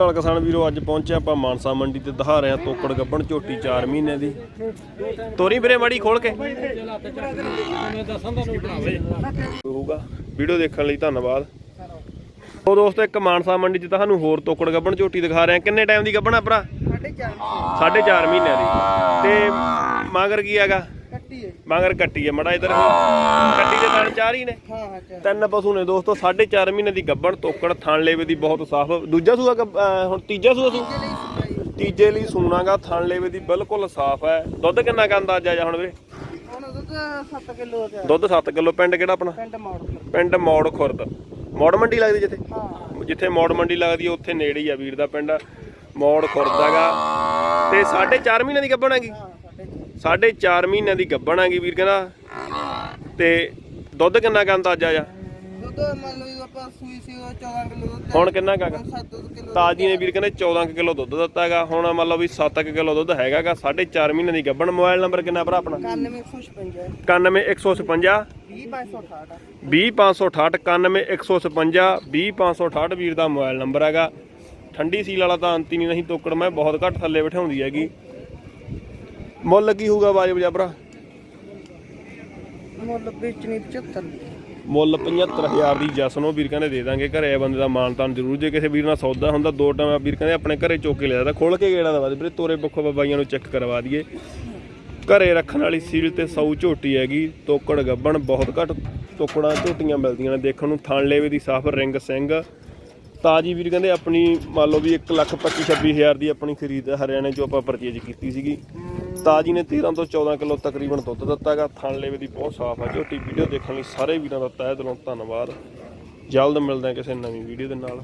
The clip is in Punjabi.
ਨਾਲ ਕਿਸਾਨ ਵੀਰੋ ਅੱਜ ਪਹੁੰਚੇ ਆਪਾਂ ਮਾਨਸਾ ਮੰਡੀ ਤੇ ਦਿਖਾ ਰਹੇ ਹਾਂ ਤੋਕੜ ਗੱਬਣ ਝੋਟੀ 4 ਮਹੀਨੇ ਦੀ। ਤੋਰੀ ਵੀਰੇ ਮੜੀ ਖੋਲ ਕੇ। ਹੋਊਗਾ। ਵੀਡੀਓ ਦੇਖਣ ਲਈ ਧੰਨਵਾਦ। ਉਹ ਦੋਸਤੋ ਇੱਕ ਮਾਨਸਾ ਮੰਡੀ 'ਚ ਤੁਹਾਨੂੰ ਹੋਰ ਤੋਕੜ ਗੱਬਣ ਝੋਟੀ ਦਿਖਾ ਰਹੇ ਹਾਂ। ਕਿੰਨੇ ਟਾਈਮ ਦੀ ਗੱਬਣ ਆ ਭਰਾ? ਸਾਢੇ 4 ਮਹੀਨਿਆਂ ਦੀ। ਤੇ ਮਗਰ ਕੀ ਹੈਗਾ? ਕੱਟੀ ਹੈ ਮਗਰ ਕੱਟੀ ਹੈ ਮੜਾ ਇਧਰ ਕੱਟੀ ਦੇ ਥਣ ਚਾਰ ਹੀ ਨੇ। ਹਾਂ ਹਾਂ ਤਿੰਨ ਪਸ਼ੂ ਨੇ ਦੋਸਤੋ 4.5 ਮਹੀਨੇ ਦੀ ਗੱਬਣ ਤੋਕੜ ਥਣ ਲੇਵੇ ਦੀ ਬਹੁਤ ਸਾਫ਼। ਦੂਜਾ ਸੂਆ ਹੁਣ ਤੀਜਾ ਸੂਆ ਸੂ? ਤੀਜੇ ਲਈ ਸੂਣਾਗਾ ਥਣ ਲੇਵੇ ਦੀ ਬਿਲਕੁਲ ਸਾਫ਼ ਹੈ। ਦੁੱਧ ਕਿੰਨਾ ਕੁ ਅੰਦਾਜ਼ਾ ਜਾ ਹੁਣ ਵੀਰੇ? ਦੁੱਧ 7 ਕਿਲੋ ਦਾ ਦੁੱਧ 7 ਕਿਲੋ ਪਿੰਡ ਕਿਹੜਾ ਆਪਣਾ? ਪਿੰਡ ਮੋੜ ਫਿਰ ਪਿੰਡ ਮੌੜ ਖੁਰਦ। ਮੌੜ ਮੰਡੀ ਲੱਗਦੀ ਜਿੱਥੇ? ਹਾਂ। ਜਿੱਥੇ ਮੌੜ ਮੰਡੀ ਲੱਗਦੀ ਹੈ ਉੱਥੇ ਨੇੜੇ ਹੀ ਆ ਵੀਰ ਦਾ ਪਿੰਡ। ਮੌੜ ਖੁਰਦ ਹੈਗਾ। ਤੇ 4.5 ਮਹੀਨੇ ਦੀ ਗੱਬਣ ਹੈਗੀ? ਸਾਡੇ 4.5 ਮਹੀਨਿਆਂ ਦੀ ਗੱਬਣ ਹੈਗੀ ਵੀਰ ਕਹਿੰਦਾ। ਤੇ ਦੁੱਧ ਕਿੰਨਾ ਕੁ ਅੰਦਾਜ਼ਾ ਜਾ? ਦੁੱਧ ਮੰਨ ਲਓ ਆਪਾਂ ਸੂਈ ਸੀ ਉਹ 14 ਕਿਲੋ ਹੁਣ ਕਿੰਨਾ ਕੁ ਹੈਗਾ? 7 ਕਿਲੋ ਤਾਜੀ ਨੇ ਵੀਰ ਕਹਿੰਦੇ 14 ਕੁ ਕਿਲੋ ਦੁੱਧ ਦਿੱਤਾ ਹੈਗਾ। ਹੁਣ ਮੰਨ ਲਓ ਵੀ 7 ਕੁ ਕਿਲੋ ਦੁੱਧ ਹੈਗਾਗਾ 4.5 ਮਹੀਨੇ ਦੀ ਗੱਬਣ। ਮੋਬਾਈਲ ਨੰਬਰ ਕਿੰਨਾ ਭਰਾ ਆਪਣਾ? 9156 91156 20568 20568 91156 20568 ਵੀਰ ਦਾ ਮੋਬਾਈਲ ਨੰਬਰ ਹੈਗਾ। ਠੰਡੀ ਸੀਲ ਵਾਲਾ ਤਾਂ ਅੰਤ ਨਹੀਂ ਨਹੀਂ ਤੋਕੜ। ਮੈਂ ਬਹੁਤ ਘੱਟ ਥੱਲੇ ਬਿਠਾਉਂਦੀ ਹੈਗੀ। ਮੁੱਲ ਲੱਗੀ ਹੋਊਗਾ ਬਾਜ ਬਜਾ ਭਰਾ? ਮੁੱਲ ਵੇਚਣੀ 75 ਮੁੱਲ 75000 ਦੀ ਜਸਨੋ ਵੀਰ ਕਹਿੰਦੇ ਦੇ ਦਾਂਗੇ ਘਰੇ ਬੰਦੇ ਦਾ ਮਾਨ ਤਾਨ ਜ਼ਰੂਰ ਜੇ ਕਿਸੇ ਵੀਰ ਨਾਲ ਸੌਦਾ ਹੁੰਦਾ ਦੋ ਟਾਈਮ ਵੀਰ ਕਹਿੰਦੇ ਆਪਣੇ ਘਰੇ ਚੁੱਕ ਕੇ ਲੈ ਜਾਂਦਾ ਖੋਲ ਕੇ ਗੇੜਾ ਦਵਾ ਦੇ ਵੀਰੇ ਤੋਰੇ ਬੱਖੋ ਬਾਬਾਈਆਂ ਨੂੰ ਚੈੱਕ ਕਰਵਾ ਦਈਏ। ਘਰੇ ਰੱਖਣ ਵਾਲੀ ਸੀਲ ਤੇ ਸੌ ਝੋਟੀ ਹੈਗੀ ਤੋਕੜ ਗੱਬਣ ਬਹੁਤ ਘੱਟ ਤੋਕੜਾਂ ਝੋਟੀਆਂ ਮਿਲਦੀਆਂ ਨੇ ਦੇਖਣ ਨੂੰ ਥਣ ਲੇਵੇ ਦੀ ਸਾਫ਼ ਰਿੰਗ ਸਿੰਘ। ਤਾਜੀ ਵੀਰ ਕਹਿੰਦੇ ਆਪਣੀ ਮੰਨ ਲਓ ਵੀ 1 ਲੱਖ 25 26000 ਦੀ ਆਪਣੀ ਖਰੀਦ ਹਰਿਆਣੇ ਚੋਂ ਆਪਾਂ ਪਰਚੇਜ ਕੀਤੀ ਸੀਗੀ। ਤਾਜੀ ਨੇ 13 ਤੋਂ 14 ਕਿਲੋ ਤਕਰੀਬਨ ਦੁੱਧ ਦਿੱਤਾਗਾ। ਥਣ ਲੇਵੇ ਦੀ ਬਹੁਤ ਸਾਫ਼ ਹੈ ਝੋਟੀ ਵੀਡੀਓ ਦੇਖਣ ਲਈ ਸਾਰੇ ਵੀਰਾਂ ਦਾ ਤਹਿ ਦਿਲੋਂ ਧੰਨਵਾਦ। ਜਲਦ ਮਿਲਦੇ ਹਾਂ ਕਿਸੇ ਨਵੀਂ ਵੀਡੀਓ ਦੇ ਨਾਲ।